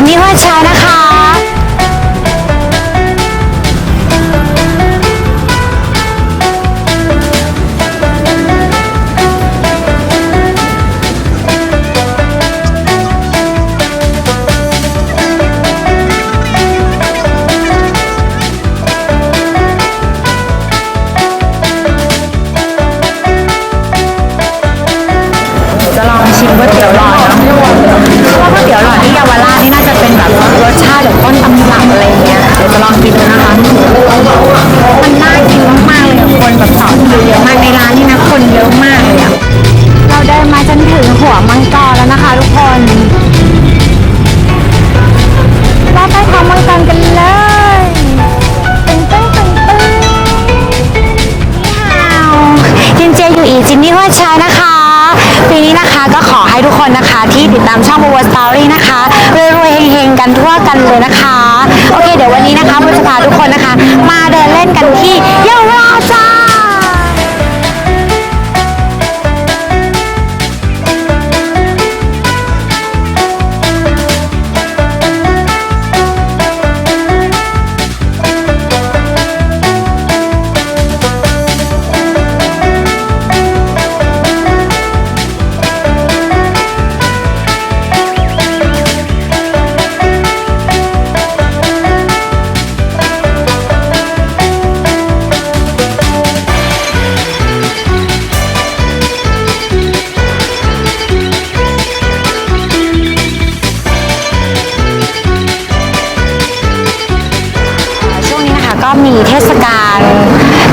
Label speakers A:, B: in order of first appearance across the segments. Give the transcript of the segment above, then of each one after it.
A: นนี่ว่าใช้นะคะ ตามช่องบัวสตอรี่นะคะรวยๆเฮงๆกันทั่วกันเลยนะคะ โอเค เดี๋ยววันนี้นะคะโบจะพาทุกคนนะคะ มาเดินเล่น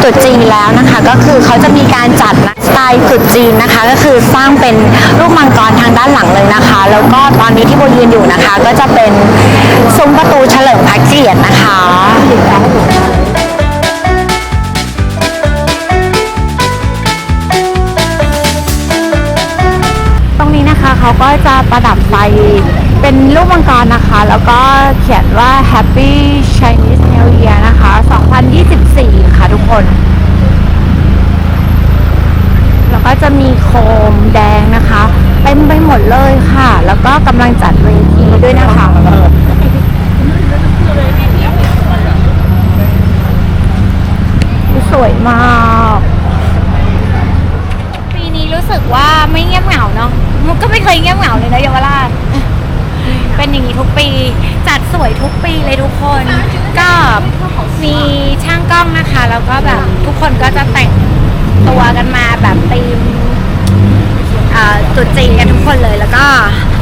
A: รุษจีนแล้วนะคะ ก็คือเขาจะมีการจัดนะสไตล์ตรุษจีนนะคะ ก็คือสร้างเป็นรูปมังกรทางด้านหลังเลยนะคะ แล้วก็ตอนนี้ที่โบยืนอยู่นะคะ ก็จะเป็นซุ้มประตูเฉลิมพระเกียรตินะคะตรงนี้นะคะเขาก็จะประดับไฟเป็นรูปมังกรนะคะ แล้วก็เขียนว่า Happy Chinese New Year นะคะ 2024 ค่ะทุกคน แล้วก็จะมีโคมแดงนะคะเต็มไปหมดเลยค่ะ แล้วก็กำลังจัดเวทีด้วยนะคะสวยมาก ปีนี้รู้สึกว่าไม่เงียบเหงาเนาะมันก็ไม่เคยเงียบเหงาเลยนะเยาวราชเป็นอย่างนี้ทุกปี จัดสวยทุกปีเลยทุกคน ก็มี ล้องนะคะ แล้วก็แบบทุกคนก็จะแต่งตัวกันมาแบบธีมเอ่อตรุษจีนกันทุกคนเลยแล้วก็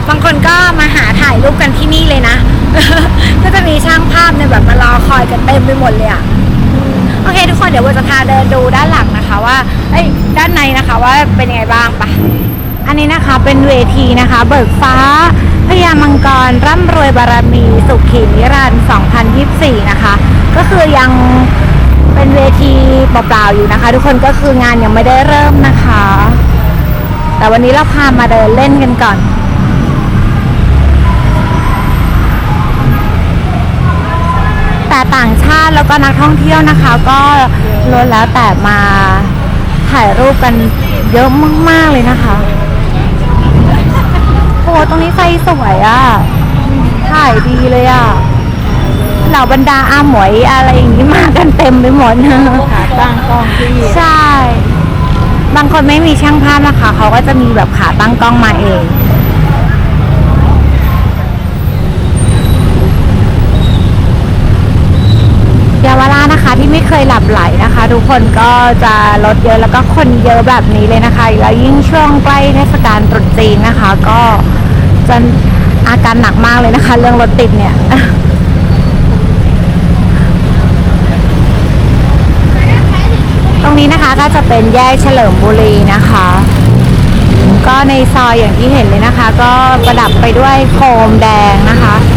A: บางคนก็มาหาถ่ายรูปกันที่นี่เลยนะ ก็จะมีช่างภาพเนี่ยแบบมารอคอยกันเต็มไปหมดเลยอะโอเค ทุกคนเดี๋ยวเราจะพาเดินดูด้านหลังนะคะว่าเอ้ยด้านในนะคะว่าเป็นยังไงบ้างปะอันนี้นะคะเป็นเวทีนะคะ เบิกฟ้าพญามังกรร่ำรวยบารมี สุขีนิรันดร์2024 นะคะ ก็คือยัง เป็นเวทีเปล่าๆอยู่นะคะ ทุกคนก็คืองานยังไม่ได้เริ่มนะคะ แต่วันนี้เราพามาเดินเล่นกันก่อนแต่ต่างชาติแล้วก็นักท่องเที่ยวนะคะ ก็ล้วนแล้วแต่มาถ่ายรูปกันเยอะมาก ๆ เลยนะคะโอ้ตรงนี้ไฟสวยอะ่ะ ถ่ายดีเลยอะ่ะ เหล่าบรรดาอาหมวยอะไรอย่างนี้มากันเต็มไปหมดขาตั้งกล้องที่ใช่ บางคนไม่มีช่างภาพนะคะเขาก็จะมีแบบขาตั้งกล้องมาเองเยาวราชนะคะที่ไม่เคยหลับไหลนะคะ ทุกคนก็จะรถเยอะแล้วก็คนเยอะแบบนี้เลยนะคะ แล้วยิ่งช่วงใกล้เทศกาลตรุษจีนนะคะ ก็จะอาการหนักมากเลยนะคะ เรื่องรถติดเนี่ย ตรงนี้นะคะ ก็จะเป็นแยกเฉลิมบุรีนะคะ ก็ในซอยอย่างที่เห็นเลยนะคะ ก็ประดับไปด้วยโคมแดงนะคะนะคะ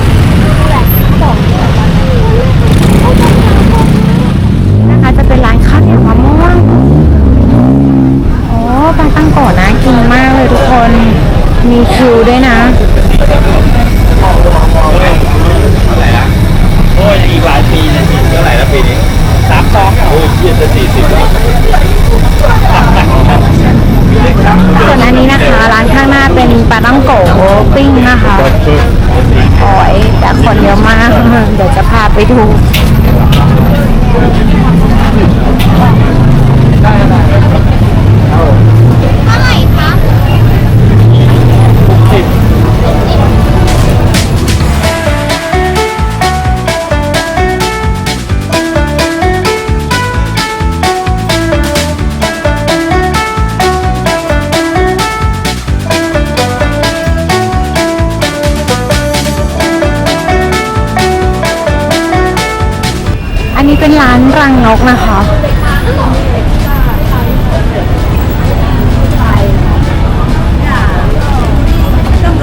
A: ร้าน
B: รัง
A: นกนะคะ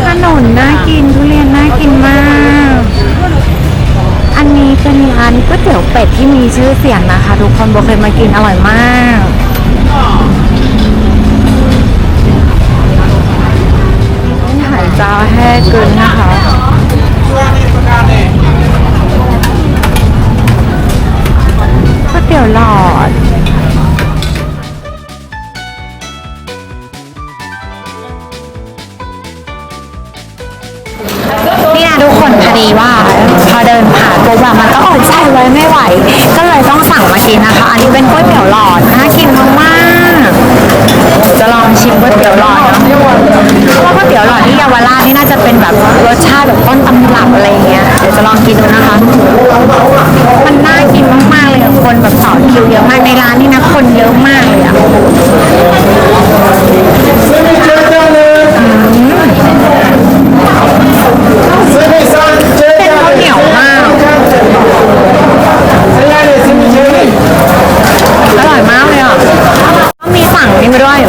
A: ขนนน่ากินทุเรียนน่ากินมาก อันนี้เป็นร้านก๋วยเตี๋ยวเป็ดที่มีชื่อเสียงนะคะ ทุกคนโบเคยมากินอร่อยมากหายใจแห้กึนนะคะ ไม่ไหว ก็เลยต้องสั่งมากินนะคะ อันนี้เป็นก๋วยเตี๋ยวหลอดน่ากินมากๆจะลองชิมก๋วยเตี๋ยวหลอดเนะเพราะว่าก๋วยเตี๋ยวหลอดที่เยาวราชนี่น่าจะเป็นแบบรสชาติแบบต้นตำรับอะไรเงี้ยเดี๋ยวจะลองกินดูนะคะ มันน่ากินมากๆเลยอะคนแบบต่อคิวเยอะมากในร้านนี่นะคนเยอะมากเลยอะ ร่อยมากเลยอะก็มีสั่งนี่มาด้วย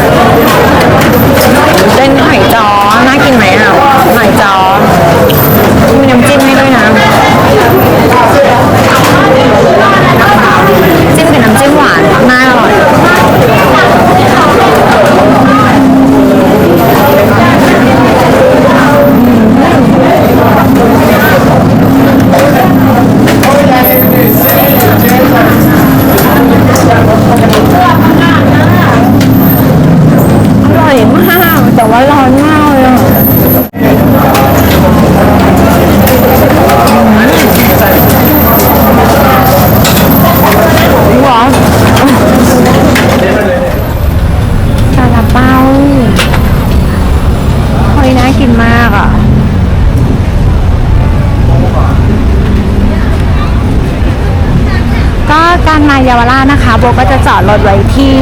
A: มาเยาวราชนะคะโบก็จะจอดรถไว้ที่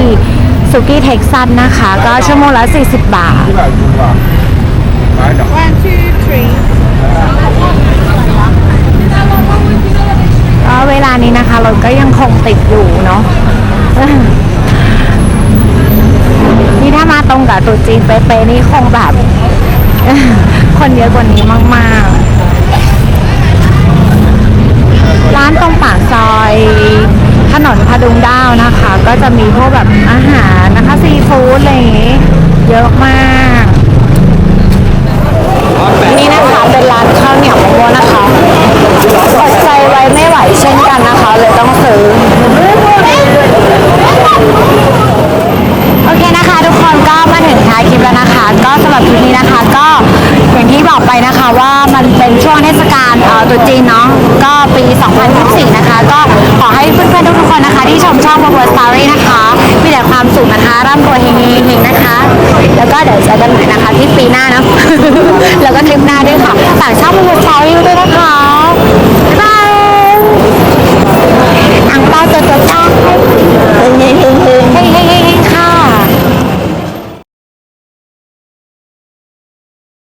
A: สุกี้เท็กซัสนะคะ ก็ชั่วโมงละ 40 บาท
C: One, two, three.
A: ก็เวลานี้นะคะรถก็ยังคงติดอยู่เนาะ นี่ถ้ามาตรงกับตรุ๊จีนเป๊ะๆนี่คงแบบ คนเยอะกว่านี้มาก ๆ ร้านตรงปากซอย ถนนพดุงด้าวนะคะ ก็จะมีพวกแบบอาหารนะคะซีฟู้ดอะไรอย่างงี้เยอะมากนี่นะคะเป็นร้านข้าวเหนียวมะม่วงนะคะอดใจไว้ไม่ไหวเช่นกันนะคะ เลยต้องซื้อโอเคนะคะ ทุกคนก็มาถึงท้ายคลิปแล้วนะคะ ก็สำหรับคลิปนี้นะคะก็อย่างที่ บอกไปนะคะว่ามันเป็นช่วงเทศกาลตรุษจีนเนาะก็ปี 2024 นะคะ ก็ขอให้เพื่อนๆทุกๆคนนะคะ ที่ชมช่องบัวสตอรี่นะคะ มีแต่ความสุขนะคะร่ำรวยเฮงๆนะคะ แล้วก็เดี๋ยวเจอกันใหม่นะคะที่ปีหน้านะ แล้วก็คลิปหน้าด้วยค่ะฝากช่องบัวสตอรี่ด้วยนะคะ